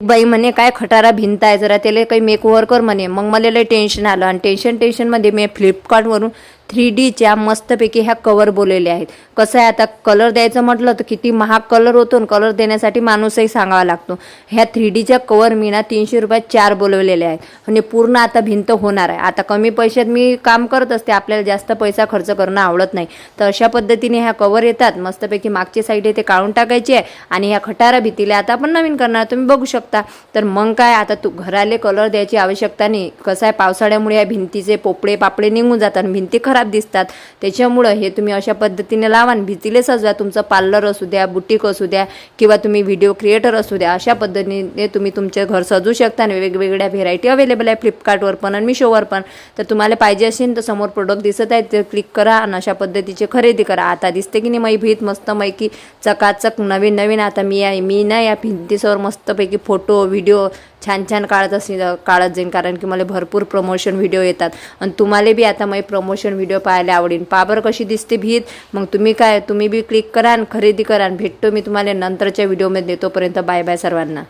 बाई म्हणे काय खटारा भिंत आहे जरा त्याला काही मेकओव्हर कर म्हणे. मग मला लय टेन्शन आलं आणि टेन्शन टेन्शनमध्ये मी फ्लिपकार्टवरून थ्री डीच्या मस्तपैकी ह्या कवर बोललेल्या आहेत. कसं आहे आता कलर द्यायचं म्हटलं तर किती महाग कलर होतो आणि कलर देण्यासाठी माणूसही सांगावा लागतो. ह्या थ्री डीच्या कवर मी ना तीनशे रुपयात चार बोलवलेले आहेत. आणि पूर्ण आता भिंत होणार आहे. आता कमी पैशात मी काम करत असते आपल्याला जास्त पैसा खर्च करणं आवडत नाही. तर अशा पद्धतीने ह्या कवर येतात. मस्तपैकी मागची साईड आहे ते काढून टाकायची आहे आणि ह्या खटारा भीतीला आता आपण नवीन करणार तुम्ही बघू शकता. तर मग काय आता तू घराले कलर द्यायची आवश्यकता नाही. कसं आहे पावसाळ्यामुळे या भिंतीचे पोपळे पापडे निघून जातात आणि भिंती खराब दिसतात. त्याच्यामुळं हे तुम्ही अशा पद्धतीने लावा आणि भीतीले सजवा. तुमचं पार्लर असू द्या बुटीक असू द्या किंवा तुम्ही व्हिडिओ क्रिएटर असू द्या अशा पद्धतीने तुम्ही तुमचे घर सजू शकता आणि वेगवेगळ्या व्हेरायटी अवेलेबल आहे. फ्लिपकार्टवर पण आणि मिशोवर पण. तर तुम्हाला पाहिजे असेल तर समोर प्रोडक्ट दिसत आहे ते क्लिक करा आणि अशा पद्धतीचे खरेदी करा. आता दिसते की नाही मै भीत मस्त मैकी चकाचक नवीन नवीन. आता मी आहे मी ना या भिंतीसवर मस्तपैकी फोटो व्हिडिओ छान छान काढत असे काढत जाईन. कारण की मला भरपूर प्रमोशन व्हिडिओ येतात. आणि तुम्हाला बी आता मी प्रमोशन व्हिडिओ व्हिडिओ पाहायला आवडेल पाबर कशी दिसते भीत? मग तुम्ही काय तुम्ही बी क्लिक करा आणि खरेदी करा भेटतो मी तुम्हाला नंतरच्या व्हिडिओमध्ये तोपर्यंत बाय बाय सर्वांना.